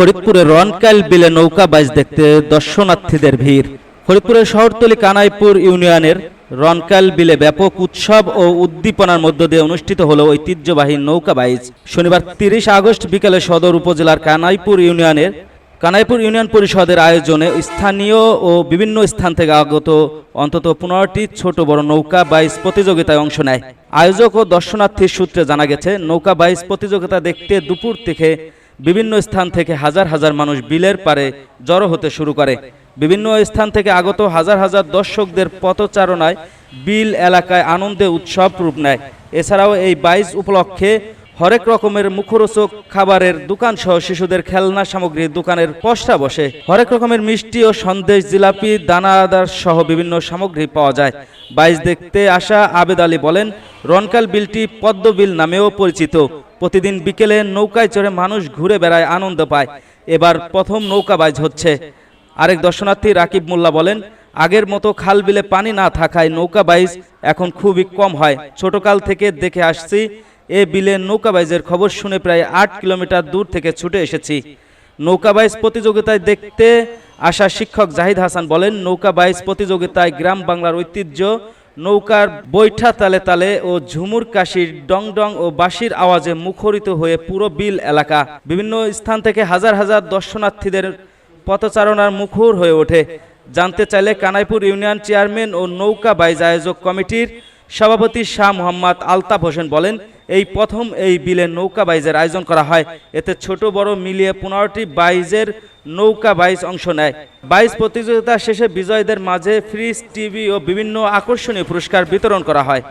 ফরিদপুরের রনকাইল বিলে নৌকা বাইচ দেখতে দর্শনার্থীদের ভিড়। ফরিদপুরের শহরতলি কানাইপুর ইউনিয়নের রনকাইল বিলে ব্যাপক উৎসব ও উদ্দীপনার মধ্য দিয়ে অনুষ্ঠিত হলো ঐতিহ্যবাহী নৌকা বাইচ। শনিবার তিরিশ আগস্ট বিকেলে সদর উপজেলার কানাইপুর ইউনিয়নের কানাইপুর ইউনিয়ন পরিষদের আয়োজনে স্থানীয় ও বিভিন্ন স্থান থেকে আগত অন্তত পনেরোটি ছোট বড় নৌকা বাইচ প্রতিযোগিতায় অংশ নেয়। আয়োজক ও দর্শনার্থীর সূত্রে জানা গেছে, নৌকা বাইচ প্রতিযোগিতা দেখতে দুপুর থেকে বিভিন্ন স্থান থেকে হাজার হাজার মানুষ বিলের পারে জড়ো হতে শুরু করে। বিভিন্ন স্থান থেকে আগত হাজার হাজার দর্শকদের পথচারণায় বিল এলাকায় আনন্দে উৎসব রূপ নেয়। এছাড়াও এই বাইশ উপলক্ষে হরেক রকমের মুখরোচক খাবারের দোকান সহ শিশুদের খেলনা সামগ্রীর দোকানের পসরা বসে। হরেক রকমের মিষ্টি ও সন্দেশ, জিলাপি দানাদার সহ বিভিন্ন সামগ্রী পাওয়া যায়। বাইচ দেখতে আসা আবেদ আলী বলেন রনকাল বিলটি পদ্ম বিল নামেও পরিচিত। প্রতিদিন বিকেলে নৌকায় চড়ে মানুষ ঘুরে বেড়ায়, আনন্দ পায়। এবার প্রথম নৌকা বাইচ হচ্ছে। আরেক দর্শনার্থী রাকিব মোল্লা বলেন, আগের মতো খাল বিলে পানি না থাকায় নৌকা বাইচ এখন খুবই কম হয়। ছোটকাল থেকে দেখে আসছি, এ বিলে নৌকা বাইজের খবর শুনে প্রায় আট কিলোমিটার দূর থেকে ছুটে এসেছি। নৌকা বাইচ প্রতিযোগিতায় দেখতে আসা শিক্ষক জাহিদ হাসান বলেন, নৌকা বাইজ প্রতিযোগিতায় গ্রাম বাংলার ঐতিহ্য নৌকার বৈঠা তালে তালে ও ঝুমুর কাশির ডং ডং ও বাঁশির আওয়াজে মুখরিত হয়ে পুরো বিল এলাকা, বিভিন্ন স্থান থেকে হাজার হাজার দর্শনার্থীদের পথচারণার মুখর হয়ে ওঠে। জানতে চাইলে কানাইপুর ইউনিয়ন চেয়ারম্যান ও নৌকা বাইজ আয়োজক কমিটির সভাপতি শাহ মোহাম্মদ আলতাফ হোসেন বলেন, এই প্রথম এই বিলে নৌকা বাইজের আয়োজন করা হয়। এতে ছোট বড় মিলিয়ে পনেরোটি বাইজের নৌকা বাইশ অংশ নেয়। বাইশ প্রতিযোগিতা শেষে বিজয়ীদের মাঝে ফ্রিজ, টিভি ও বিভিন্ন আকর্ষণীয় পুরস্কার বিতরণ করা হয়।